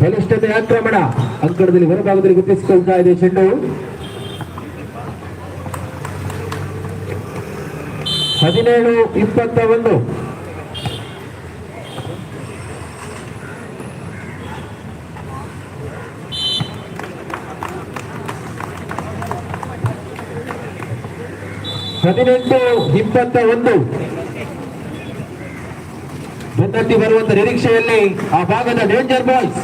ಬಲಿಷ್ಠತೆ ಆಕ್ರಮಣ ಅಂಕಣದಲ್ಲಿ ಹೊರಭಾಗದಲ್ಲಿ ಗುರುತಿಸಿಕೊಳ್ತಾ ಇದೆ ಚೆಂಡು. ಹದಿನೇಳು ಇಪ್ಪತ್ತ ಒಂದು ಹದಿನೆಂಟು ಇಪ್ಪತ್ತ ಒಂದು ಮುನ್ನಟ್ಟಿ ಬರುವಂತ ನಿರೀಕ್ಷೆಯಲ್ಲಿ ಆ ಭಾಗದ ಡೇಂಜರ್ ಬಾಯ್ಸ್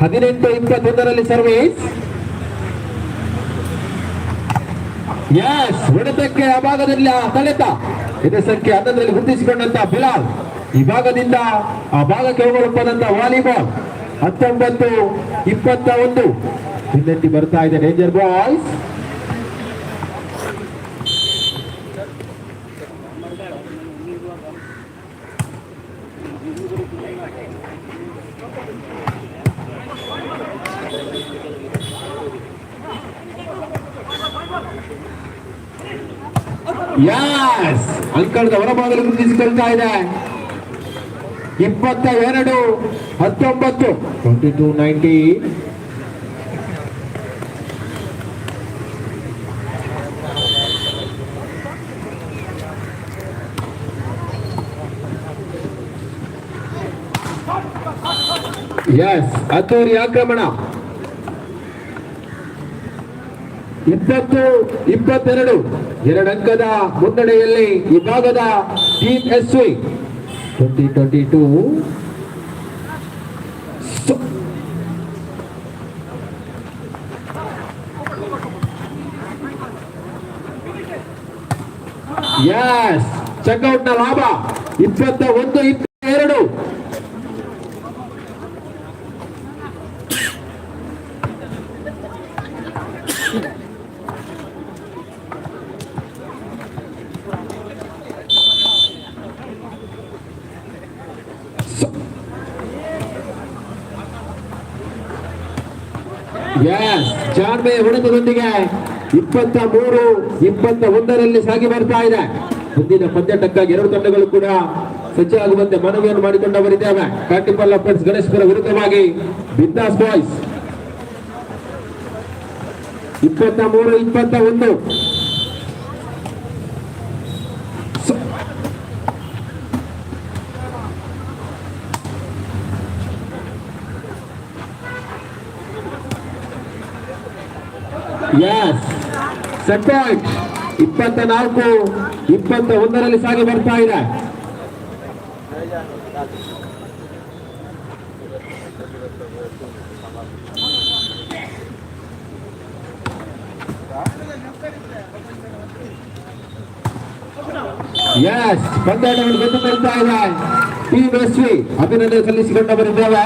ಹದಿನೆಂಟು ಇಪ್ಪತ್ತೊಂದರಲ್ಲಿ ಸರ್ವಿಸ್ ಎಸ್ ಹೊಡೆತಕ್ಕೆ ಆ ಭಾಗದಲ್ಲಿ ಆ ಸೆಳೆತ ಇದೇ ಸಂಖ್ಯೆ ಹನ್ನೊಂದರಲ್ಲಿ ಗುರುತಿಸಿಕೊಂಡಂತ ಬಿಲಾಲ್. ಈ ಭಾಗದಿಂದ ಆ ಭಾಗಕ್ಕೆ ಹೋಗಲುಪ್ಪದಂತ ವಾಲಿಬಾಲ್. ಹತ್ತೊಂಬತ್ತು, ಇಪ್ಪತ್ತ ಒಂದು. ಹಿನ್ನೆಟ್ಟಿ ಬರ್ತಾ ಇದೆ ಡೇಂಜರ್ ಬಾಯ್ಸ್ ಯಸ್ ಅಂಕಣದ ಹೊರಭಾಗದಲ್ಲಿ ಗುರುತಿಸಿಕೊಳ್ತಾ ಇದೆ ಇಪ್ಪತ್ತ ಎರಡು ಹತ್ತೊಂಬತ್ತು ಟ್ವೆಂಟಿ ಟು ನೈಂಟಿ ಎಸ್ ಅದ್ದೂರಿ ಆಕ್ರಮಣ ಇಪ್ಪತ್ತು, ಇಪ್ಪತ್ತೆರಡು ಎರಡಂಕದ ಮುನ್ನಡೆಯಲ್ಲಿ ಈ ಭಾಗದ team S V twenty twenty two S ಚೆಕ್ಔಟ್ನ ಲಾಭ. ಇಪ್ಪತ್ತ ಒಂದು ಇಪ್ಪತ್ತೆರಡು. ಜಾನ್ಮೆ ಹೊಡೆತದೊಂದಿಗೆ ಇಪ್ಪತ್ತ ಮೂರು ಇಪ್ಪತ್ತ ಒಂದರಲ್ಲಿ ಸಾಗಿ ಬರ್ತಾ ಇದೆ. ಮುಂದಿನ ಪಂದ್ಯಾಟಕ್ಕಾಗಿ ಎರಡು ತಂಡಗಳು ಕೂಡ ಸಜ್ಜಾಗುವಂತೆ ಮನವಿಯನ್ನು ಮಾಡಿಕೊಂಡವರಿದ್ದೇವೆ. ಕಾಟಿಪಲ್ಲ ಫ್ರೆಂಡ್ಸ್ ಗಣೇಶ್ಪುರ ವಿರುದ್ಧವಾಗಿ ಬಿಂದಾಸ್ ಬಾಯ್ಸ್ ಇಪ್ಪತ್ತ ಮೂರು ಇಪ್ಪತ್ತ ಒಂದು ಎಸ್ ಸೆಟ್ ಪಾಯಿಂಟ್ ಇಪ್ಪತ್ತ ನಾಲ್ಕು ಇಪ್ಪತ್ತ ಒಂದರಲ್ಲಿ ಸಾಗಿ ಬರ್ತಾ ಇದೆ. ಎಸ್ ಗೆದ್ದು ಬರ್ತಾ ಇದೆ. ಟೀಮ್ ಎಸ್ ಅಭಿನಂದನೆ ಸಲ್ಲಿಸಿಕೊಂಡು ಬರಿದ್ದೇವೆ